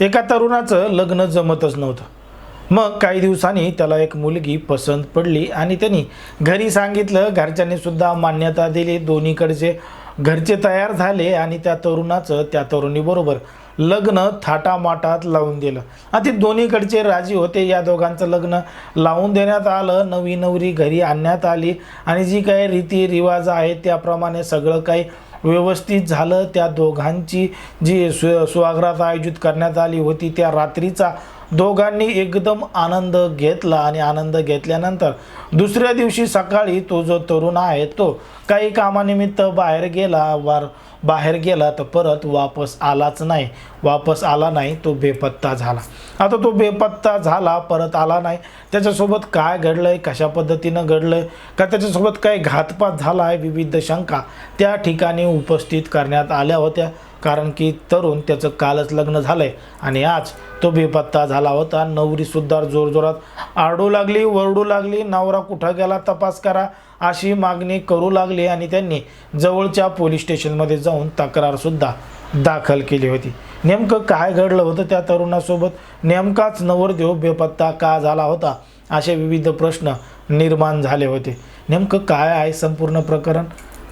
एका तरुणाचं लग्न जमतच नव्हतं. मग काही दिवसांनी त्याला एक मुलगी पसंत पडली आणि त्यांनी घरी सांगितलं घरच्यांनी सुद्धा मान्यता दिली दोन्हीकडचे घरचे तयार झाले आणि त्या तरुणाचं त्या तरुणीबरोबर लग्न थाटामाटात लावून दिलं. आणि ते दोन्हीकडचे राजी होते. या दोघांचं लग्न लावून देण्यात आलं नवी नवरी घरी आणण्यात आली आणि जी काही रीतिरिवाज आहेत त्याप्रमाणे सगळं काही व्यवस्थित झालं. त्या दोघांची जी सु सुवागरात आयोजित करण्यात आली होती त्या रात्रीचा दोघांनी एकदम आनंद घेतला आणि आनंद घेतल्यानंतर दुसऱ्या दिवशी सकाळी तो जो तरुण आहे तो काही कामानिमित्त बाहेर गेला वार बाहेर गेला तर परत वापस आलाच नाही. वापस आला नाही तो बेपत्ता झाला. आता तो बेपत्ता झाला परत आला नाही. त्याच्यासोबत काय घडलं आहे कशा पद्धतीनं घडलं आहे का त्याच्यासोबत काय घातपात झाला आहे विविध शंका त्या ठिकाणी उपस्थित करण्यात आल्या होत्या. कारण की तरुण त्याचं कालच लग्न झालं आहे आणि आज तो बेपत्ता झाला होता. नवरीसुद्धा जोरजोरात आरडू लागली वरडू लागली नवरा कुठं गेला तपास करा अशी मागणी करू लागली आणि त्यांनी जवळच्या पोलीस स्टेशनमध्ये जाऊन तक्रारसुद्धा दाखल केली होती. नेमकं काय घडलं होतं त्या तरुणासोबत? नेमकाच नवरदेव बेपत्ता का झाला होता असे विविध प्रश्न निर्माण झाले होते. नेमकं काय आहे संपूर्ण प्रकरण?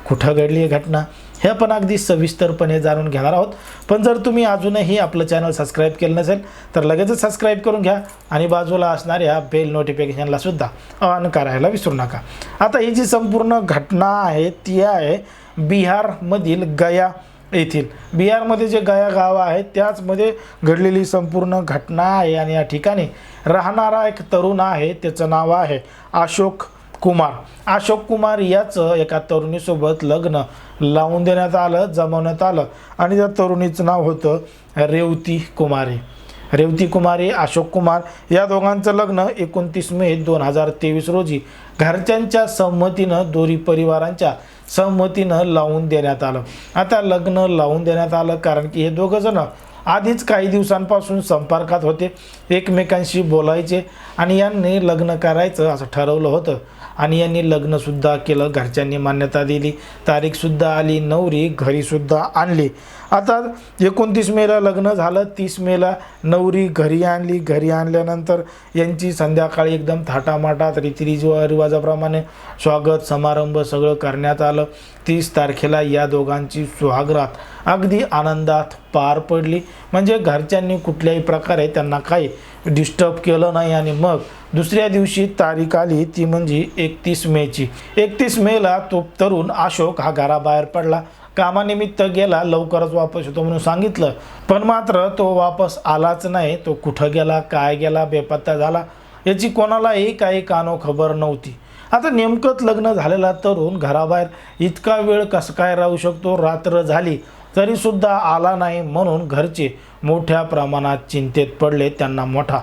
कुठं घडली ही घटना? हे आपण अगदी सविस्तरपणे जाणून घेणार आहोत. पण जर तुम्ही अजूनही आपलं चॅनल सबस्क्राईब केलं नसेल तर लगेचच सबस्क्राईब करून घ्या आणि बाजूला असणाऱ्या बेल नोटिफिकेशनला सुद्धा ऑन करायला विसरू नका. आता ही जी संपूर्ण घटना आहे ती आहे बिहारमधील गया येथील. बिहारमध्ये जे गया गाव आहे त्याचमध्ये घडलेली संपूर्ण घटना आहे आणि या ठिकाणी राहणारा एक तरुण आहे त्याचं नाव आहे अशोक कुमार. अशोक कुमार याचं एका तरुणीसोबत लग्न लावून देण्यात आलं जमवण्यात आलं आणि त्या तरुणीचं नाव होतं रेवती कुमारी. रेवती कुमारी अशोक कुमार या दोघांचं लग्न एकोणतीस मे दोन हजार तेवीस रोजी घरच्यांच्या संमतीनं दोरी परिवारांच्या संमतीनं लावून देण्यात आलं. आता लग्न लावून देण्यात आलं कारण की हे दोघंजणं आधीच काही दिवसांपासून संपर्कात होते एकमेकांशी बोलायचे आणि यांनी लग्न करायचं असं ठरवलं होतं. आणि यांनी लग्नसुद्धा केलं घरच्यांनी मान्यता दिली. तारीखसुद्धा आली नवरी घरीसुद्धा आणली. आता एकोणतीस मेला लग्न झालं तीस मेला नवरी घरी आणली. घरी आणल्यानंतर यांची संध्याकाळी एकदम थाटामाटात रीतिरिवा रिवाजाप्रमाणे स्वागत समारंभ सगळं करण्यात आलं. तीस तारखेला या दोघांची सुहागरात अगदी आनंदात पार पडली. म्हणजे घरच्यांनी कुठल्याही प्रकारे त्यांना काही डिस्टर्ब केलं नाही आणि मग दुसऱ्या दिवशी तारीख आली ती म्हणजे एकतीस मेची. एकतीस मेला तो तरुण अशोक हा घराबाहेर पडला. कामानिमित्त गेला लवकरच वापस येतो म्हणून सांगितलं. पण मात्र तो वापस आलाच नाही. तो कुठं गेला काय गेला बेपत्ता झाला याची कोणालाही काही कानो खबर नव्हती. आता नेमकंच लग्न झालेला तरुण घराबाहेर इतका वेळ कसं काय राहू शकतो? रात्र झाली तरीसुद्धा आला नाही म्हणून घरचे मोठ्या प्रमाणात चिंतेत पडले. त्यांना मोठा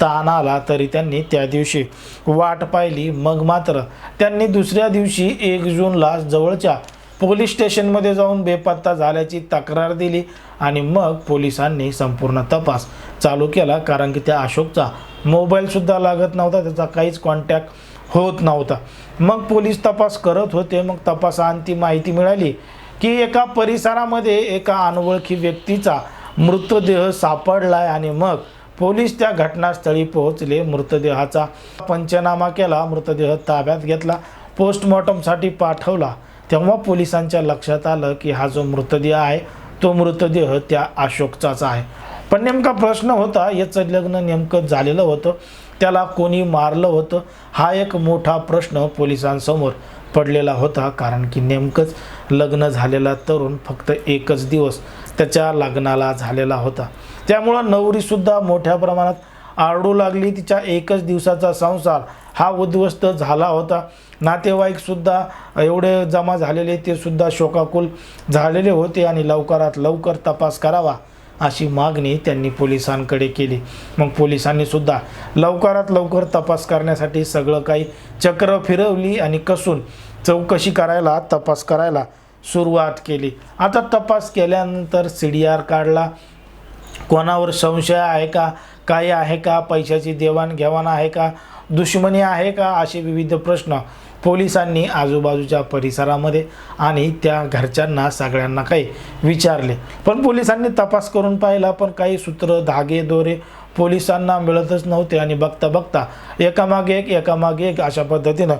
ताण आला तरी त्यांनी त्या दिवशी वाट पाहिली. मग मात्र त्यांनी दुसऱ्या दिवशी एक जूनला जवळच्या पोलीस स्टेशनमध्ये जाऊन बेपत्ता झाल्याची तक्रार दिली आणि मग पोलिसांनी संपूर्ण तपास चालू केला कारण की त्या अशोकचा मोबाईलसुद्धा लागत नव्हता त्याचा काहीच कॉन्टॅक्ट होत नव्हता. मग पोलीस तपास करत होते मग तपासांती माहिती मिळाली की एका परिसरामध्ये एका अनोळखी व्यक्तीचा मृतदेह सापडलाय आणि मग पोलीस त्या घटनास्थळी पोहोचले. मृतदेहाचा पंचनामा केला मृतदेह ताब्यात घेतला पोस्टमॉर्टमसाठी पाठवला तेव्हा पोलिसांच्या लक्षात आलं की हा जो मृतदेह आहे तो मृतदेह त्या अशोकचाच आहे. पण नेमका प्रश्न होता याचं लग्न नेमकं झालेलं होतं त्याला कोणी मारलं होतं? हा एक मोठा प्रश्न पोलिसांसमोर पडलेला होता कारण की नेमकंच लग्न झालेला तरुण फक्त एकच दिवस त्याच्या लग्नाला झालेला होता. त्यामुळं नवरीसुद्धा मोठ्या प्रमाणात आरडू लागली. तिच्या एकच दिवसाचा संसार हा उद्ध्वस्त झाला होता. नातेवाईकसुद्धा एवढे जमा झालेले ते सुद्धा शोकाकुल झालेले होते आणि लवकरात लवकर तपास करावा अशी मागणी त्यांनी पोलिसांकडे केली. मग पोलिसांनी सुद्धा लवकरात लवकर तपास करण्यासाठी सगळं काही चक्र फिरवली आणि कसून चौकशी करायला तपास करायला सुरुवात केली. आता तपास केल्यानंतर सी डी आर काढला. कोणावर संशय आहे का? काही आहे का? पैशाची देवाणघेवाण आहे का? दुश्मनी आहे का? असे विविध प्रश्न पोलिसांनी आजूबाजूच्या परिसरामध्ये आणि त्या घरच्यांना सगळ्यांना काही विचारले. पण पोलिसांनी तपास करून पाहिला पण काही सूत्र धागे दोरे पोलिसांना मिळतच नव्हते आणि बघता बघता एकामागे एक एकामागे एक अशा पद्धतीनं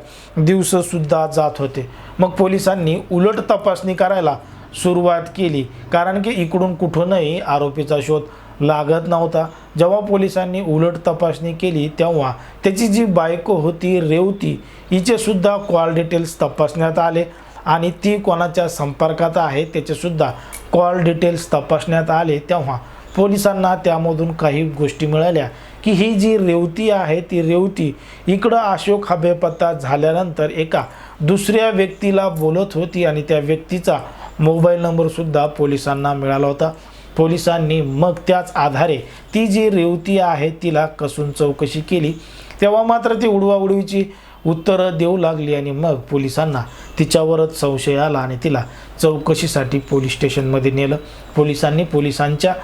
दिवससुद्धा जात होते. मग पोलिसांनी उलट तपासणी करायला सुरुवात केली. कारण की इकडून कुठूनही आरोपीचा शोध लागत नव्हता. जेव्हा पोलिसांनी उलट तपासणी केली तेव्हा त्याची जी बायको होती रेवती हिचेसुद्धा कॉल डिटेल्स तपासण्यात आले आणि ती कोणाच्या संपर्कात आहे त्याचेसुद्धा कॉल डिटेल्स तपासण्यात आले. तेव्हा पोलिसांना त्यामधून काही गोष्टी मिळाल्या की ही जी रेवती आहे ती रेवती इकडं अशोक हबेपत्ता झाल्यानंतर एका दुसऱ्या व्यक्तीला बोलत होती आणि त्या व्यक्तीचा मोबाईल नंबरसुद्धा पोलिसांना मिळाला होता. पोलिसांनी मग त्याच आधारे ती जी रेवती आहे तिला कसून चौकशी केली. तेव्हा मात्र ती उडवाउडवीची उत्तरं देऊ लागली आणि मग पोलिसांना तिच्यावरच संशय आला आणि तिला चौकशीसाठी पोलीस स्टेशनमध्ये नेलं. पोलिसांनी पोलिसांच्या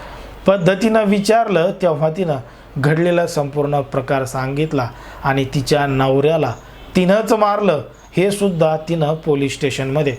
पद्धतीनं विचारलं तेव्हा तिनं घडलेला संपूर्ण प्रकार सांगितला आणि तिच्या नवऱ्याला तिनंच मारलं. हे सुद्धा तिनं पोलीस स्टेशनमध्ये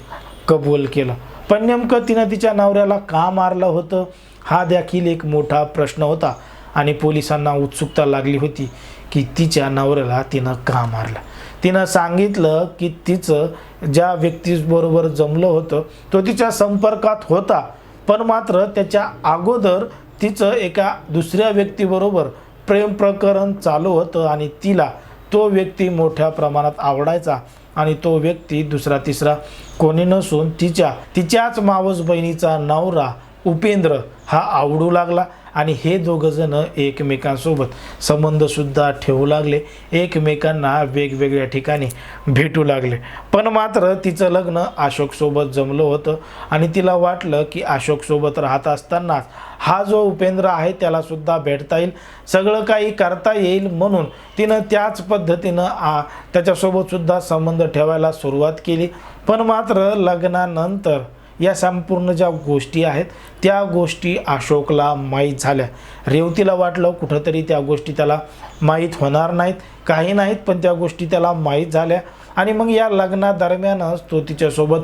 कबूल केलं. पण नेमकं तिनं तिच्या नवऱ्याला का मारलं होतं हा देखील एक मोठा प्रश्न होता. आणि पोलिसांना उत्सुकता लागली होती की तिच्या नवऱ्याला तिनं का मारलं? तिनं सांगितलं की तिचं ज्या व्यक्तीबरोबर जमलं होतं तो तिच्या संपर्कात होता. पण मात्र त्याच्या अगोदर तिचं एका दुसऱ्या व्यक्तीबरोबर प्रेम प्रकरण चालू होतं आणि तिला तो व्यक्ती मोठ्या प्रमाणात आवडायचा. आणि तो व्यक्ती दुसरा तिसरा कोणी नसून तिच्या तिच्याच मावस बहिणीचा नवरा उपेंद्र हा आवडू लागला. आणि हे दोघंजणं एकमेकांसोबत संबंधसुद्धा ठेवू लागले. एकमेकांना वेगवेगळ्या ठिकाणी भेटू लागले. पण मात्र तिचं लग्न अशोकसोबत जमलं होतं आणि तिला वाटलं की अशोकसोबत राहत असतानाच हा जो उपेंद्र आहे त्यालासुद्धा भेटता येईल. सगळं काही करता येईल म्हणून तिनं त्याच पद्धतीनं आ त्याच्यासोबतसुद्धा संबंध ठेवायला सुरुवात केली. पण मात्र लग्नानंतर या संपूर्ण ज्या गोष्टी आहेत त्या गोष्टी अशोकला माहीत झाल्या. रेवतीला वाटलं कुठंतरी त्या गोष्टी त्याला माहीत होणार नाहीत काही नाहीत पण त्या गोष्टी त्याला माहीत झाल्या. आणि मग या लग्नादरम्यानच तो तिच्यासोबत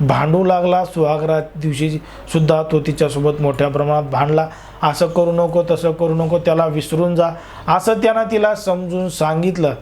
भांडू लागला. सुहागरात दिवशी सुद्धा तो तिच्यासोबत मोठ्या प्रमाणात भांडला. असं करू नको तसं करू नको त्याला विसरून जा. असं त्यानं तिला समजून सांगितलं.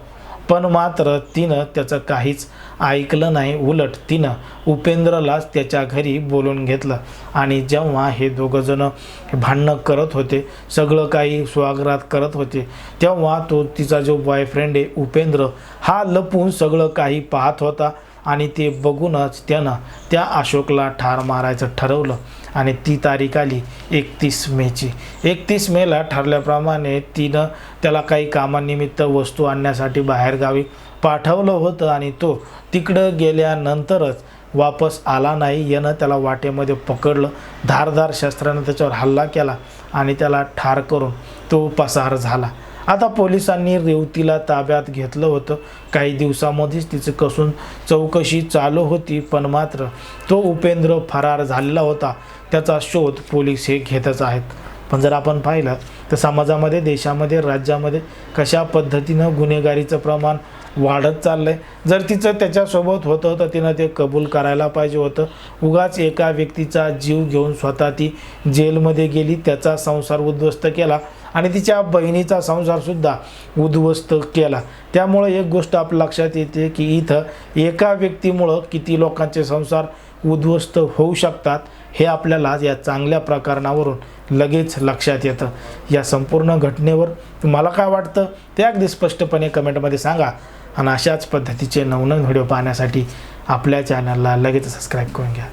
पण मात्र तिनं त्याचं काहीच ऐकलं नाही. उलट तिनं उपेंद्रलाच त्याच्या घरी बोलून घेतलं आणि जेव्हा हे दोघंजणं भांडणं करत होते सगळं काही स्वागरात करत होते तेव्हा तो तिचा जो बॉयफ्रेंड आहे उपेंद्र हा लपून सगळं काही पाहत होता आणि ते बघूनच त्यानं त्या अशोकला ठार मारायचं ठरवलं. आणि ती तारीख आली एकतीस मेची. एकतीस मेला ठरल्याप्रमाणे तिनं त्याला काही कामानिमित्त वस्तू आणण्यासाठी बाहेरगावी पाठवलं होतं आणि तो तिकडं गेल्यानंतरच वापस आला नाही. यानं त्याला वाटेमध्ये पकडलं धारधार शस्त्रानं त्याच्यावर हल्ला केला आणि त्याला ठार करून तो पसार झाला. आता पोलिसांनी रेवतीला ताब्यात घेतलं होतं. काही दिवसामध्येच तिचं कसून चौकशी चालू होती पण मात्र तो उपेंद्र फरार झालेला होता. त्याचा शोध पोलीस हे घेतच आहेत. पण जर आपण पाहिलं तर समाजामध्ये देशामध्ये राज्यामध्ये कशा पद्धतीनं गुन्हेगारीचं प्रमाण वाढत चाललं आहे जर तिचं त्याच्यासोबत होतं तर तिनं ते कबूल करायला पाहिजे होतं. उगाच एका व्यक्तीचा जीव घेऊन स्वतः ती जेलमध्ये गेली त्याचा संसार उद्ध्वस्त केला आणि तिच्या बहिणीचा संसारसुद्धा उद्ध्वस्त केला. त्यामुळं एक गोष्ट आपल्या लक्षात येते की इथं एका व्यक्तीमुळं किती लोकांचे संसार उद्ध्वस्त होऊ शकतात हे आपल्याला या चांगल्या प्रकरणावरून लगेच लक्षात येतं. या संपूर्ण घटनेवर तुम्हाला काय वाटतं? ते अगदी स्पष्टपणे कमेंटमध्ये सांगा. आणि अशाच पद्धतीचे नवनवीन व्हिडिओ पाहण्यासाठी आपल्या चॅनलला लगेच सबस्क्राईब करून घ्या.